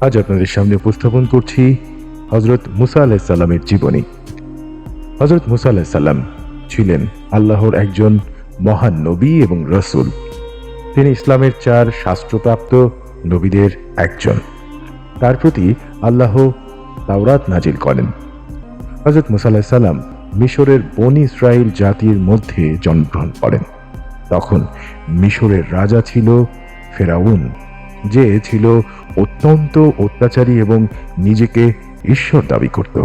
আজ আপনাদের সামনে উপস্থাপন করছি হজরত মুসা আলাহিসাল্লামের জীবনী। হজরত মুসা আলাহিসাল্লাম ছিলেন আল্লাহর একজন মহান নবী এবং রসুল। তিনি ইসলামের চার শাস্ত্রপ্রাপ্ত নবীদের একজন। তার প্রতি আল্লাহ তাওরাত নাজিল করেন। হজরত মুসা আলাহিসাল্লাম মিশরের বন ইসরায়েল জাতির মধ্যে জন্মগ্রহণ করেন। তখন মিশরের রাজা ছিল ফেরাউন, যে ছিল অত্যন্ত অত্যাচারী এবং নিজেকে ঈশ্বর দাবি করত।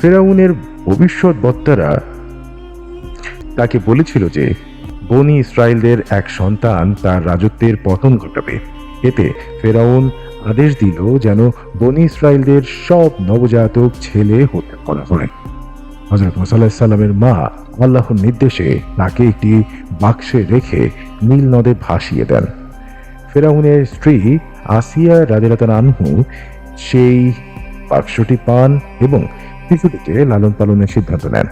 ফেরাউনের ভবিষ্যৎ বক্তারা তাকে বলেছিল যে, বনি ইসরায়েলদের এক সন্তান তার রাজত্বের পতন ঘটাবে। এতে ফেরাউন আদেশ দিল যেন বনি ইসরায়েলদের সব নবজাতক ছেলে হত্যা করা হয়। হজরত মোসাল্লাহামের মা আল্লাহর নির্দেশে তাকে একটি বাক্সে রেখে নীল নদে ভাসিয়ে দেন। ফেরাউনের স্ত্রী আসিয়া রাজিরাতান আনহু সেই বাক্সটি পান এবং শিশুটিকে লালন পালনের সিদ্ধান্ত নেন।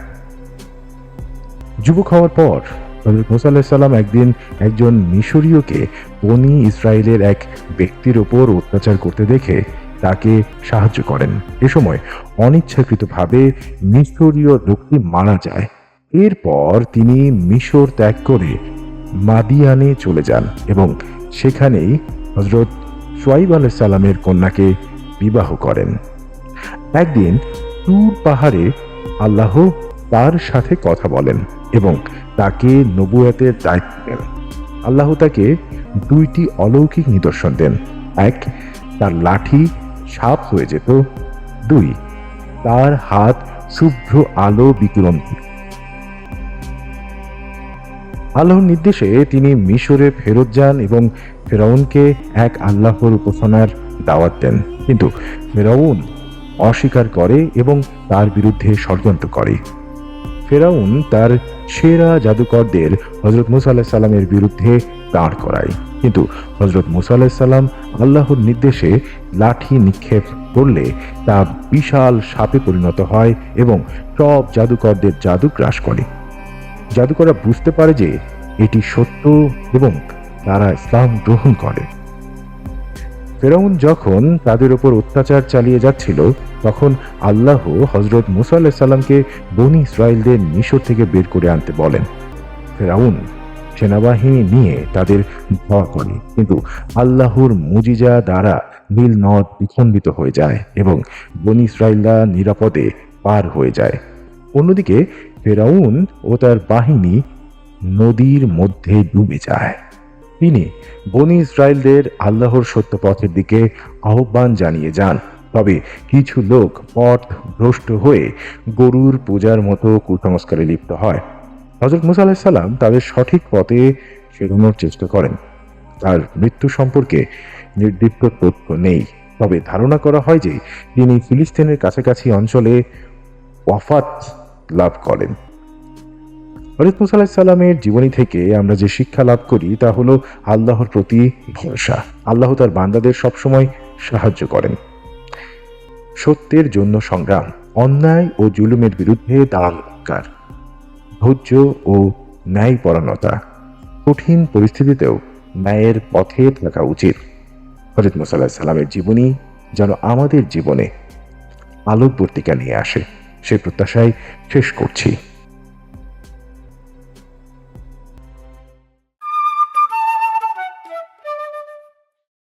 যুবক হওয়ার পর হজরত মুসা আলাহিসাল্লাম একদিন একজন মিশরীয়কে বনি ইসরায়েলের এক ব্যক্তির ওপর অত্যাচার করতে দেখে তাকে সাহায্য করেন। এ সময় অনিচ্ছাকৃতভাবে মিশরীয় লোকটি মারা যায়। এরপর তিনি মিশর ত্যাগ করে মাদিয়ানে চলে যান এবং সেখানেই হজরত সোয়াইব আলাইসাল্লামের কন্যাকে বিবাহ করেন। একদিন তুর পাহাড়ে আল্লাহ তার সাথে কথা বলেন এবং তাকে নবুয়াতের দায়িত্ব দেন। আল্লাহ তাকে দুইটি অলৌকিক নিদর্শন দেন। এক, তার লাঠি সাপ হয়ে যেত। দুই, তার হাত শুভ্র আলো বিকিরণ দিত। আল্লাহর নির্দেশে তিনি মিশরে ফেরত যান এবং ফেরাউনকে এক আল্লাহর উপাসনার দাওয়াত দেন। কিন্তু ফেরাউন অস্বীকার করে এবং তার বিরুদ্ধে ষড়যন্ত্র করে। ফেরাউন তার সেরা জাদুকরদের হজরত মুসা আল্লাহ সাল্লামের বিরুদ্ধে দাঁড় করায়। কিন্তু হজরত মুসা আল্লাহ সাল্লাম আল্লাহর নির্দেশে লাঠি নিক্ষেপ করলে তা বিশাল সাপে পরিণত হয় এবং সব জাদুকরদের জাদু গ্রাস করে। জাদুকররা বুঝতে পারে যে এটি সত্য এবং তারা ইসলাম গ্রহণ করে। ফেরাউন যখন তাদের উপর অত্যাচার চালিয়ে যাচ্ছিল, তখন আল্লাহ হজরত মুসা আল্লাহ সাল্লামকে বনি ইসরায়েলদের মিশর থেকে বের করে আনতে বলেন, ফেরাউন, সেনাবাহিনী নিয়ে তাদের ভয় করে, কিন্তু আল্লাহর মুজিজা দ্বারা নীল নদ বিখণ্ডিত হয়ে যায় এবং বনি ইসরায়েলরা নিরাপদে পার হয়ে যায়। অন্যদিকে ফেরাউন ও তার বাহিনী নদীর মধ্যে ডুবে যায়। তিনি বনি ইসরায়েলদের আল্লাহর সত্য পথের দিকে আহ্বান জানিয়ে যান। তবে কিছু লোক পথ ভ্রষ্ট হয়ে গরুর পূজার মতো কুসংস্কারে লিপ্ত হয়। হজরত মুসা আলাহিসাল্লাম তাদের সঠিক পথে ফেরানোর চেষ্টা করেন। তার মৃত্যু সম্পর্কে নির্দিষ্ট তথ্য নেই। তবে ধারণা করা হয় যে তিনি ফিলিস্তিনের কাছাকাছি অঞ্চলে ওয়াফাত লাভ করেন। হরিত মুসা আলাহিসাল্লামের জীবনী থেকে আমরা যে শিক্ষা লাভ করি, তা হলো আল্লাহর প্রতি ভরসা। আল্লাহ তার বান্দাদের সবসময় সাহায্য করেন। সত্যের জন্য সংগ্রাম, অন্যায় ও জুলুমের বিরুদ্ধে দাঁড়ানো ধৈর্য ও ন্যায়পরায়ণতা কঠিন পরিস্থিতিতেও ন্যায়ের পথে থাকা উচিত। হজরত মুসা আলাহিসাল্লামের জীবনী যেন আমাদের জীবনে আলোকবর্তিকা নিয়ে আসে। সে প্রত্যাশায় শেষ করছি।